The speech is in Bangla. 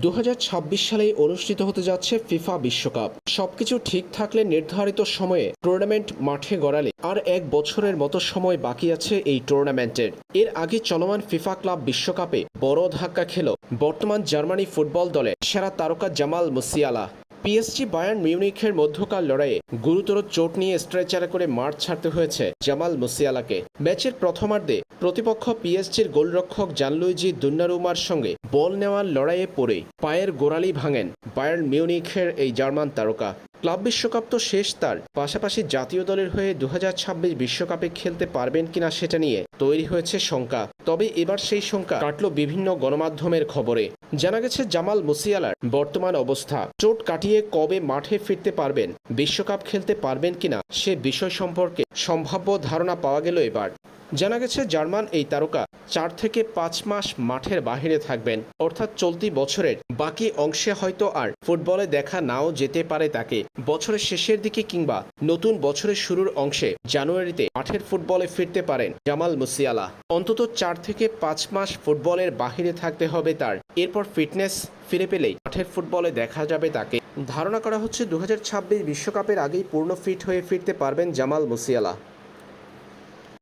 দু সালে অনুষ্ঠিত হতে যাচ্ছে ফিফা বিশ্বকাপ। সবকিছু ঠিক থাকলে নির্ধারিত সময়ে টুর্নামেন্ট মাঠে গড়ালে আর এক বছরের মতো সময় বাকি আছে এই টুর্নামেন্টের। এর আগে চলমান ফিফা ক্লাব বিশ্বকাপে বড় ধাক্কা খেল বর্তমান জার্মানি ফুটবল দলে সেরা তারকা জামাল মুসিয়ালা। পিএসজি বায়ার্ন মিউনিখের মধ্যকার লড়াইয়ে গুরুতর চোট নিয়ে স্ট্রেচারে করে মাঠ ছাড়তে হয়েছে জামাল মুসিয়ালাকে। ম্যাচের প্রথমার্ধে প্রতিপক্ষ পিএসজির গোলরক্ষক জানলুইজি দুন্নারুমার সঙ্গে বল নেওয়ার লড়াইয়ে পড়ে পায়ের গোড়ালি ভাঙেন বায়ার্ন মিউনিখের এই জার্মান তারকা। ক্লাব বিশ্বকাপ তো শেষ তার, পাশাপাশি জাতীয় দলের হয়ে দু বিশ্বকাপে খেলতে পারবেন কিনা সেটা নিয়ে তৈরি হয়েছে শঙ্কা। তবে এবার সেই শঙ্কা কাটল বিভিন্ন গণমাধ্যমের খবরে। জানা গেছে, জামাল মুসিয়ালার বর্তমান অবস্থা। চোট কাটিয়ে কবে মাঠে ফিরতে পারবেন? বিশ্বকাপ খেলতে পারবেন কিনা? সে বিষয় সম্পর্কে সম্ভাব্য ধারণা পাওয়া গেল এবার। জানা গেছে, জার্মান এই তারকা চার থেকে পাঁচ মাস মাঠের বাহিরে থাকবেন। অর্থাৎ চলতি বছরের বাকি অংশে হয়তো আর ফুটবলে দেখা নাও যেতে পারে তাকে। বছরের শেষের দিকে কিংবা নতুন বছরের শুরুর অংশে জানুয়ারিতে মাঠের ফুটবলে ফিরতে পারেন জামাল মুসিয়ালা। অন্তত চার থেকে পাঁচ মাস ফুটবলের বাহিরে থাকতে হবে তার। এরপর ফিটনেস ফিরে পেলেই মাঠের ফুটবলে দেখা যাবে তাকে। ধারণা করা হচ্ছে দু বিশ্বকাপের আগেই পূর্ণ ফিট হয়ে ফিরতে পারবেন জামাল মুসিয়ালা।